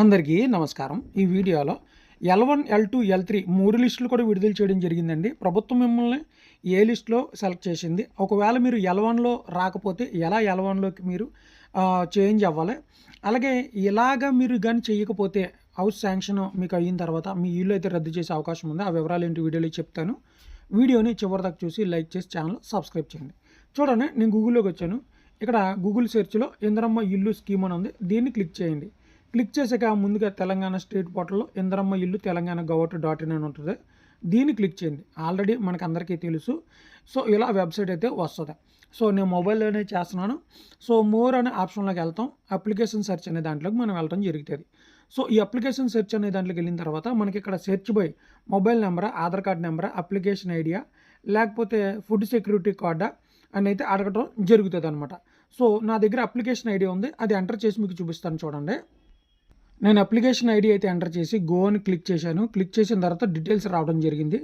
అందరికీ నమస్కారం. ఈ వీడియోలో L one L two L three మూడు లిస్టులు కూడా విడుదల చేయడం జరిగిందండి. ప్రభుత్వం మిమ్మల్ని ఏ లిస్టులో సెలెక్ట్ చేసింది? ఒకవేళ మీరు ఎల్ వన్లో రాకపోతే ఎలా ఎల్ వన్లోకి మీరు చేంజ్ అవ్వాలి? అలాగే ఇలాగ మీరు కానీ చేయకపోతే హౌస్ శాంక్షన్ మీకు అయిన తర్వాత మీ ఇల్లు అయితే రద్దు చేసే అవకాశం ఉంది. ఆ వివరాలు ఏంటి వీడియోలో చెప్తాను. వీడియోని చివరిదాకా చూసి లైక్ చేసి ఛానల్ సబ్స్క్రైబ్ చేయండి. చూడండి నేను గూగుల్లోకి వచ్చాను. ఇక్కడ గూగుల్ సెర్చ్లో ఇంద్రమ్మ ఇల్లు స్కీమ్ అని ఉంది. దీన్ని క్లిక్ చేయండి. క్లిక్ చేసాక ముందుగా తెలంగాణ స్టేట్ పోర్టల్లో ఇంద్రమ్మ ఇల్లు తెలంగాణ గవర్నమెంట్ డాట్ ఇన్ అని ఉంటుంది. దీన్ని క్లిక్ చేయండి. ఆల్రెడీ మనకు అందరికీ తెలుసు. సో ఇలా వెబ్సైట్ అయితే వస్తుంది. సో నేను మొబైల్లోనే చేస్తున్నాను. సో మోర్ అనే ఆప్షన్లోకి వెళ్తాం. అప్లికేషన్ సెర్చ్ అనే దాంట్లోకి మనం వెళ్ళడం జరుగుతుంది. సో ఈ అప్లికేషన్ సెర్చ్ అనే దాంట్లోకి వెళ్ళిన తర్వాత మనకి ఇక్కడ search by mobile number Aadhaar card number application idea లేకపోతే ఫుడ్ సెక్యూరిటీ కార్డా అని అయితే అడగటం జరుగుతుంది అనమాట సో నా దగ్గర అప్లికేషన్ ఐడియా ఉంది. అది ఎంటర్ చేసి మీకు చూపిస్తాను చూడండి. నేను అప్లికేషన్ ఐడి అయితే ఎంటర్ చేసి గో అని క్లిక్ చేశాను. క్లిక్ చేసిన తర్వాత డీటెయిల్స్ రావడం జరిగింది.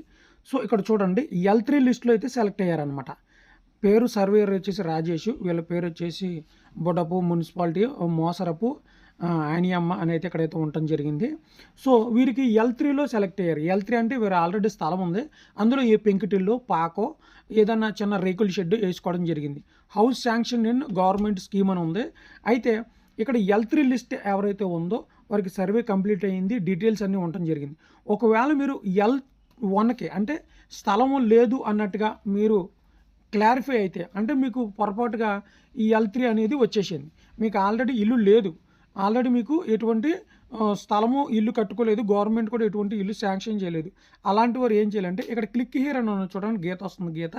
సో ఇక్కడ చూడండి ఎల్ త్రీ లిస్ట్లో అయితే సెలెక్ట్ అయ్యారనమాట పేరు సర్వేయర్ వచ్చేసి రాజేష్ వీళ్ళ పేరు వచ్చేసి బొడపు మున్సిపాలిటీ మోసరపు ఆనియమ్మ అనేది ఇక్కడైతే ఉండటం జరిగింది. సో వీరికి ఎల్ త్రీలో సెలెక్ట్ అయ్యారు. ఎల్ త్రీ అంటే వీరు ఆల్రెడీ స్థలం ఉంది. అందులో ఏ పెంకుటిల్లు పాకో ఏదన్నా చిన్న రేకుల షెడ్ వేసుకోవడం జరిగింది. House sanction in government scheme అని ఉంది. అయితే ఇక్కడ ఎల్ త్రీ లిస్ట్ ఎవరైతే ఉందో వారికి సర్వే కంప్లీట్ అయ్యింది డీటెయిల్స్ అన్నీ ఉండటం జరిగింది. ఒకవేళ మీరు ఎల్ వన్కి అంటే స్థలము లేదు అన్నట్టుగా మీరు క్లారిఫై అయితే అంటే మీకు పొరపాటుగా ఈ ఎల్ త్రీ అనేది వచ్చేసింది. మీకు ఆల్రెడీ ఇల్లు లేదు. ఆల్రెడీ మీకు ఎటువంటి స్థలము ఇల్లు కట్టుకోలేదు గవర్నమెంట్ కూడా ఎటువంటి ఇల్లు శాంక్షన్ చేయలేదు. అలాంటి వారు ఏం చేయాలంటే ఇక్కడ క్లిక్ హియర్ అని చూడండి గీత వస్తుంది గీత.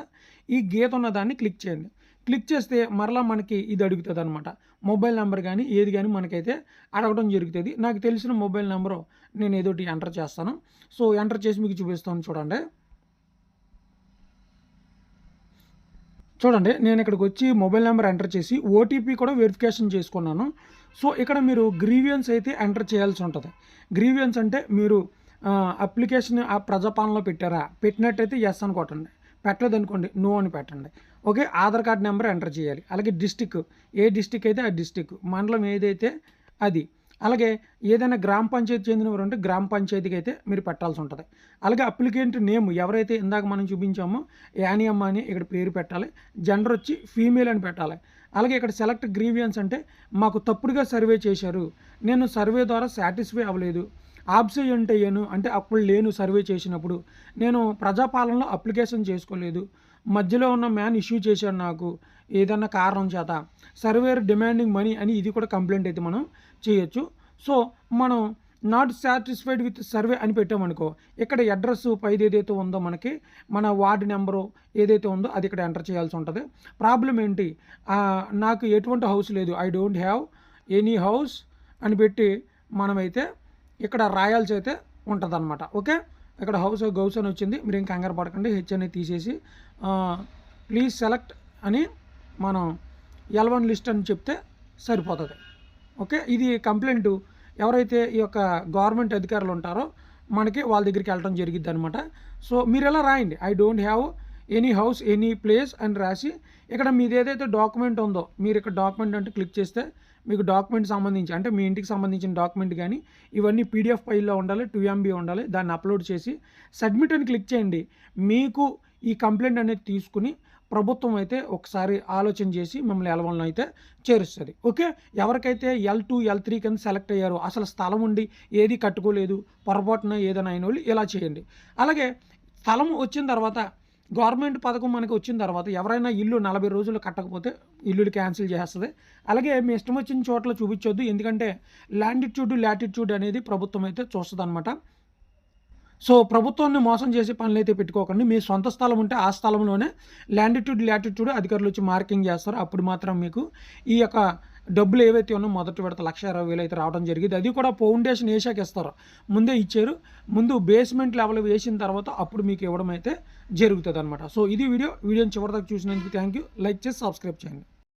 ఈ గీత ఉన్న దాన్ని క్లిక్ చేయండి. క్లిక్ చేస్తే మరలా మనకి ఇది అడుగుతుంది అనమాట మొబైల్ నెంబర్ కానీ ఏది కానీ మనకైతే అడగడం జరుగుతుంది. నాకు తెలిసిన మొబైల్ నెంబరు నేను ఏదోటి ఎంటర్ చేస్తాను. సో ఎంటర్ చేసి మీకు చూపిస్తాను చూడండి. చూడండి నేను ఇక్కడికి వచ్చి మొబైల్ నెంబర్ ఎంటర్ చేసి ఓటీపీ కూడా వెరిఫికేషన్ చేసుకున్నాను. సో ఇక్కడ మీరు గ్రీవియన్స్ అయితే ఎంటర్ చేయాల్సి ఉంటుంది. గ్రీవియన్స్ అంటే మీరు అప్లికేషన్ ఆ ప్రజాపాలనలో పెట్టారా? పెట్టినట్టయితే ఎస్ అని కొట్టండి. పెట్టలేదు అనుకోండి నో అని పెట్టండి. Okay Aadhaar card number enter చేయాలి. అలాగే డిస్టిక్ ఏ డిస్టిక్ అయితే ఆ డిస్టిక్ మండలం ఏదైతే అది అలాగే ఏదైనా గ్రామ పంచాయతీ చెందినవారు ఉంటే గ్రామ పంచాయతీకి అయితే మీరు పెట్టాల్సి ఉంటుంది. అలాగే అప్లికెంట్ నేమ్ ఎవరైతే ఇందాక మనం చూపించామో యానియమ్మ అని ఇక్కడ పేరు పెట్టాలి జెండర్ వచ్చి ఫీమేల్ అని పెట్టాలి. అలాగే ఇక్కడ సెలెక్ట్ గ్రీవియన్స్ అంటే మాకు తప్పుడుగా సర్వే చేశారు నేను సర్వే ద్వారా సాటిస్ఫై అవ్వలేదు ఆబ్సెంట్ అయ్యాను అంటే అప్పుడు లేను సర్వే చేసినప్పుడు నేను ప్రజాపాలనలో అప్లికేషన్ చేసుకోలేదు మధ్యలో ఉన్న మ్యాన్ ఇష్యూ చేశాడు నాకు ఏదన్నా కారణం చేత సర్వేర్ డిమాండింగ్ మనీ అని ఇది కూడా కంప్లైంట్ అయితే మనం చేయొచ్చు. సో మనం నాట్ సాటిస్ఫైడ్ విత్ సర్వే అని పెట్టామనుకో ఇక్కడ అడ్రస్ పైది ఏదైతే ఉందో మనకి మన వార్డ్ నెంబరు ఏదైతే ఉందో అది ఇక్కడ ఎంటర్ చేయాల్సి ఉంటుంది. ప్రాబ్లం ఏంటి? నాకు ఎటువంటి హౌస్ లేదు. I don't have any house అని పెట్టి మనమైతే ఇక్కడ రాయాల్సి అయితే ఉంటుందన్నమాట. ఓకే? ఇక్కడ హౌస్ గౌస్ అని వచ్చింది. మీరు ఇంకా కంగారు పడకండి. హెచ్ అనేది తీసేసి ప్లీజ్ సెలెక్ట్ అని మనం ఎల్ వన్ లిస్ట్ అని చెప్తే సరిపోతుంది. ఓకే? ఇది కంప్లైంట్ ఎవరైతే ఈ యొక్క గవర్నమెంట్ అధికారులు ఉంటారో మనకి వాళ్ళ దగ్గరికి వెళ్ళడం జరిగిద్ది అనమాట సో మీరు ఎలా రాయండి? I don't have any house any place అని రాసి ఇక్కడ మీది ఏదైతే డాక్యుమెంట్ ఉందో మీరు ఇక్కడ డాక్యుమెంట్ అంటే క్లిక్ చేస్తే మీకు డాక్యుమెంట్ సంబంధించి అంటే మీ ఇంటికి సంబంధించిన డాక్యుమెంట్ కానీ ఇవన్నీ పీడిఎఫ్ ఫైల్లో ఉండాలి టూ ఎంబీ ఉండాలి దాన్ని అప్లోడ్ చేసి సబ్మిట్ అని క్లిక్ చేయండి. మీకు ఈ కంప్లైంట్ అనేది తీసుకుని ప్రభుత్వం అయితే ఒకసారి ఆలోచన చేసి మిమ్మల్ని ఎలవలను అయితే చేరుస్తుంది. ఓకే? ఎవరికైతే ఎల్ టూ ఎల్ త్రీ కింద సెలెక్ట్ అయ్యారో అసలు స్థలం ఉండి ఏది కట్టుకోలేదు పొరపాటున ఏదైనా అయిన వాళ్ళు ఇలా చేయండి. అలాగే స్థలం వచ్చిన తర్వాత గవర్నమెంట్ పథకం మనకి వచ్చిన తర్వాత ఎవరైనా ఇల్లు నలభై రోజులు కట్టకపోతే ఇల్లులు క్యాన్సిల్ చేస్తుంది అలాగే మీ ఇష్టం వచ్చిన చోట్ల చూపించొద్దు. ఎందుకంటే లాండిట్యూడ్ లాటిట్యూడ్ అనేది ప్రభుత్వం అయితే చూస్తుంది అనమాట సో ప్రభుత్వాన్ని మోసం చేసే పనులు అయితే పెట్టుకోకండి. మీ సొంత స్థలం ఉంటే ఆ స్థలంలోనే లాండిట్యూడ్ లాటిట్యూడ్ అధికారులు వచ్చి మార్కింగ్ చేస్తారు. అప్పుడు మాత్రం మీకు ఈ యొక్క డబ్బులు ఏవైతే ఉన్నా మొదటి విడత లక్ష ఇరవై వేలు అయితే రావడం జరిగింది. అది కూడా ఫౌండేషన్ వేసాక ఇస్తారు. ముందే ఇచ్చారు. ముందు బేస్మెంట్ లెవెల్ వేసిన తర్వాత అప్పుడు మీకు ఇవ్వడం అయితే జరుగుతుంది అనమాట సో ఇది వీడియో. వీడియోని చివరిదాకా చూసినందుకు థ్యాంక్ యూ లైక్ చేసి సబ్స్క్రైబ్ చేయండి.